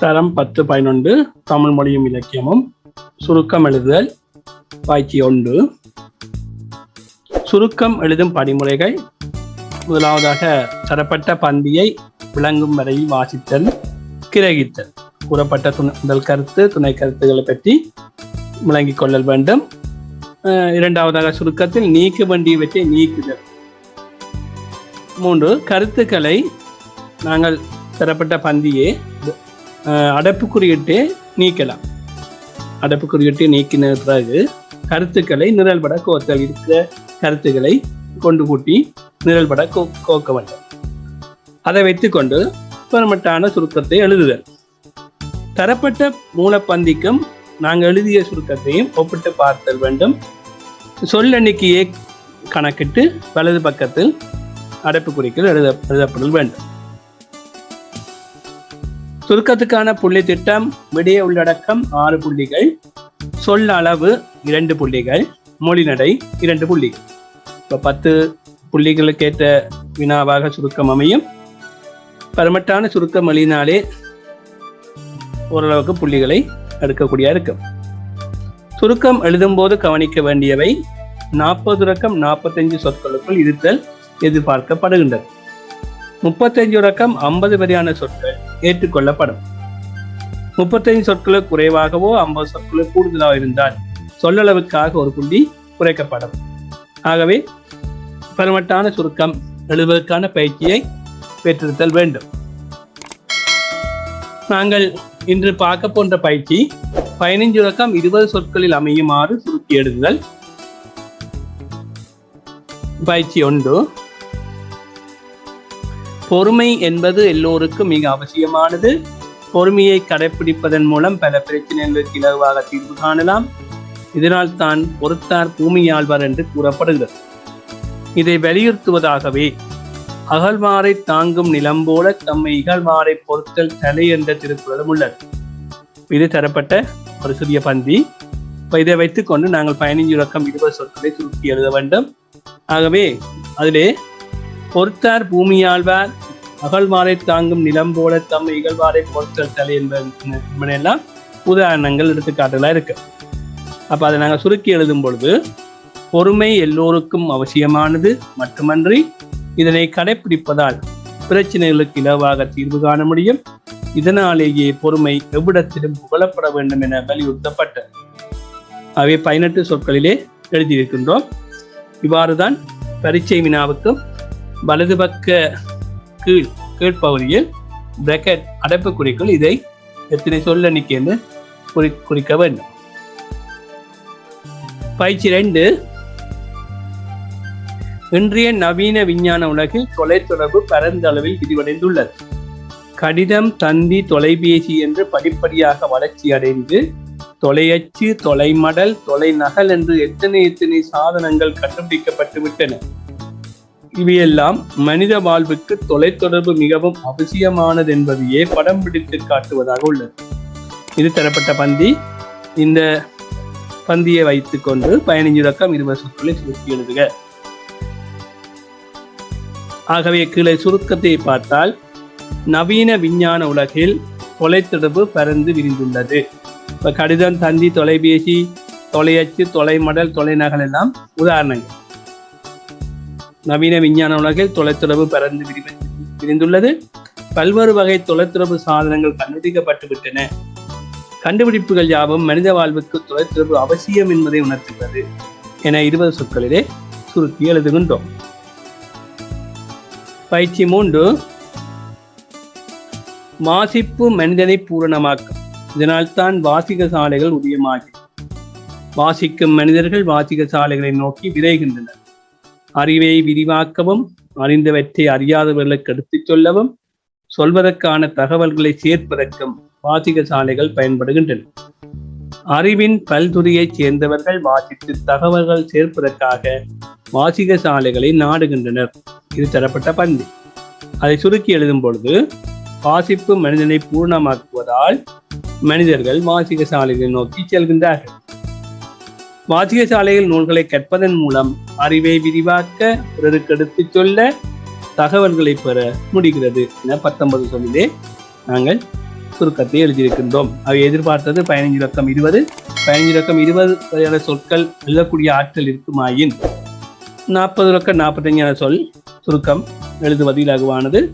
தரம் பத்து பதினொன்று தமிழ் மொழியும் இலக்கியமும். சுருக்கம் எழுதுதல் பாய்ச்சி ஒன்று. சுருக்கம் எழுதும் படிமுறைகள். முதலாவதாக தரப்பட்ட பந்தியை விளங்கும் வரையில் வாசித்தல் கிரகித்தல். கூறப்பட்ட துணை முதல் கருத்து துணை கருத்துக்களை பற்றி விளங்கிக் கொள்ளல் வேண்டும். இரண்டாவதாக சுருக்கத்தில் நீக்க வேண்டியவற்றை நீக்குதல். மூன்று கருத்துக்களை நாங்கள் தரப்பட்ட பந்தியே அடப்பு அடைப்பு குறியிட்டு நீக்கலாம். அடைப்பு குறியிட்டு நீக்கின பிறகு கருத்துக்களை நிரல்பட கோத்தல். இருக்கிற கருத்துக்களை கொண்டு கூட்டி நிரல்பட கோ கோக்க வேண்டும். அதை வைத்துக்கொண்டு பெருமட்டான சுருக்கத்தை எழுதுதல். தரப்பட்ட மூலப்பந்திக்கும் நாங்கள் எழுதிய சுருக்கத்தையும் ஒப்பிட்டு பார்த்தல் வேண்டும். சொல் எண்ணிக்கையை கணக்கிட்டு வலது பக்கத்தில் அடைப்புக்குறிகள் எழுத எழுதப்படல் வேண்டும். சுருக்கத்துக்கான புள்ளி திட்டம் விடய உள்ளடக்கம் ஆறு புள்ளிகள் சொல் அளவு இரண்டு புள்ளிகள் மொழிநடை இரண்டு புள்ளிகள். இப்போ பத்து புள்ளிகளுக்கேற்ற வினாவாக சுருக்கம் அமையும். பரமட்டான சுருக்கம் எழுதினாலே ஓரளவுக்கு புள்ளிகளை எடுக்கக்கூடிய இருக்கும் சுருக்கம் எழுதும்போது கவனிக்க வேண்டியவை நாற்பது ரக்கம் நாற்பத்தஞ்சு சொற்களுக்குள் இருத்தல் எதிர்பார்க்கப்படுகின்றது. முப்பத்தஞ்சு ரக்கம் ஐம்பது வரையான சொற்கள் ஏற்றுக்கொள்ளப்படும். முப்பத்தைந்து சொற்களுக்கு குறைவாகவோ ஐம்பது சொற்களை கூடுதலாக இருந்தால் சொல்லளவுக்காக ஒரு புள்ளி குறைக்கப்படும். ஆகவே பருமட்டான சுருக்கம் எழுதுவதற்கான பயிற்சியை பெற்றிருத்தல் வேண்டும். நாங்கள் இன்று பார்க்க போன்ற பயிற்சி பதினைஞ்சு ரக்கம் இருபது சொற்களில் அமையுமாறு சுருக்கி எழுதுதல். பயிற்சி ஒன்று. பொறுமை என்பது எல்லோருக்கும் மிக அவசியமானது. பொறுமையை கடைபிடிப்பதன் மூலம் பல பிரச்சனைகளுக்கு இலகுவாக தீர்வு காணலாம். இதனால் தான் பொறுத்தார் பூமியாழ்வார் என்று கூறப்படுகிறது. இதை வலியுறுத்துவதாகவே அகழ்வாரை தாங்கும் நிலம் போல தம்மை இகழ்வாரை பொறுத்தல் தலை என்ற திருக்குறளும் உள்ளது. இது தரப்பட்ட ஒரு சிறிய பந்தி. இப்போ இதை வைத்துக்கொண்டு நாங்கள் பதினைஞ்சு ரக்கம் இருபது சொற்களை சுருக்கி எழுத வேண்டும். ஆகவே அதிலே பொறுத்தார் பூமியாழ்வார். அகழ்வாரை தாங்கும் நிலம் போல தம் இகழ்வாரை பொறுத்தல் தலை என்பதெல்லாம் உதாரணங்கள் எடுத்துக்காட்டுகளாக இருக்கு. அப்போ அதை நாங்கள் சுருக்கி எழுதும் பொழுது பொறுமை எல்லோருக்கும் அவசியமானது. மட்டுமன்றி இதனை கடைபிடிப்பதால் பிரச்சனைகளுக்கு இலவாக தீர்வு காண முடியும். இதனாலேயே பொறுமை எவ்விடத்திலும் புகழப்பட வேண்டும் என வலியுறுத்தப்பட்டது. அவை பதினெட்டு சொற்களிலே எழுதியிருக்கின்றோம். இவ்வாறுதான் பரீட்சை வினாவுக்கும் வலது பக்க கீழ் கீழ்ப்பகுதியில் பிராக்கெட் அடைப்புக்குறிக்குள் இதை எத்தனை சொல்ல என்று குறி குறிக்க வேண்டும். பயிற்சி ரெண்டு. இன்றைய நவீன விஞ்ஞான உலகில் தொலைத்தொடர்பு பரந்த அளவில் விரிவடைந்துள்ளது. கடிதம் தந்தி தொலைபேசி என்று படிப்படியாக வளர்ச்சி அடைந்து தொலையச்சு தொலைமடல் தொலைநகல் என்று எத்தனை எத்தனை சாதனங்கள் கண்டுபிடிக்கப்பட்டு விட்டன. இவையெல்லாம் மனித வாழ்வுக்கு தொலைத்தொடர்பு மிகவும் அவசியமானது என்பதையே படம் பிடித்து காட்டுவதாக உள்ளது. இது தரப்பட்ட பந்தி. இந்த பந்தியை வைத்துக்கொண்டு பதினைஞ்சு ரக்கம் இருபது சொற்களை சுருக்கி எழுதுக. ஆகவே கீழே சுருக்கத்தை பார்த்தால் நவீன விஞ்ஞான உலகில் தொலைத்தொடர்பு பரந்து விரிந்துள்ளது. இப்போ கடிதம் தந்தி தொலைபேசி தொலையச்சு தொலைமடல் தொலைநகல் எல்லாம் உதாரணங்கள். நவீன விஞ்ஞான உலகில் தொலைத்தொடர்பு பறந்து விரி- விரிந்துள்ளது. பல்வேறு வகை தொலைத்தொடர்பு சாதனங்கள் கண்டுபிடிக்கப்பட்டு விட்டன கண்டுபிடிப்புகள் யாவும் மனித வாழ்வுக்கு தொலைத்தொடர்பு அவசியம் என்பதை உணர்த்துகிறது என இருபது சொற்களிலே சுருக்கி எழுதுகின்றோம். பயிற்சி மூன்று. வாசிப்பு மனிதனை பூரணமாக்கும். இதனால்தான் வாசிக சாலைகள் உதயமாகி வாசிக்கும் மனிதர்கள் வாசிக சாலைகளை நோக்கி விரைகின்றனர். அறிவை விரிவாக்கவும் அறிந்தவற்றை அறியாதவர்களுக்கு எடுத்துச் சொல்லவும் சொல்வதற்கான தகவல்களை சேர்ப்பதற்கும் வாசிக சாலைகள் பயன்படுகின்றன. அறிவின் பல்துறையைச் சேர்ந்தவர்கள் வாசித்து தகவல்கள் சேர்ப்பதற்காக வாசிக சாலைகளை நாடுகின்றனர். இது தரப்பட்ட பந்தி அதை சுருக்கி எழுதும் பொழுது வாசிப்பு மனிதனை பூர்ணமாக்குவதால் மனிதர்கள் வாசிக சாலைகளை நோக்கி செல்கின்றார்கள். வாத்தியசாலையில் நூல்களை கற்பதன் மூலம் அறிவை விரிவாக்க பிறருக்கு எடுத்துச் சொல்ல தகவல்களை பெற முடிகிறது என பத்தொன்பது சொல்லிலே நாங்கள் சுருக்கத்தை எழுதியிருக்கின்றோம். அவை எதிர்பார்த்தது பதினைஞ்சு இலக்கம் இருபது. பதினைஞ்சு இலக்கம் இருபது வகையான சொற்கள் எழுதக்கூடிய ஆற்றல் இருக்குமாயின். நாற்பது இலக்கம் நாற்பத்தஞ்சான சொல் சுருக்கம் எழுதுவது இலகுவானது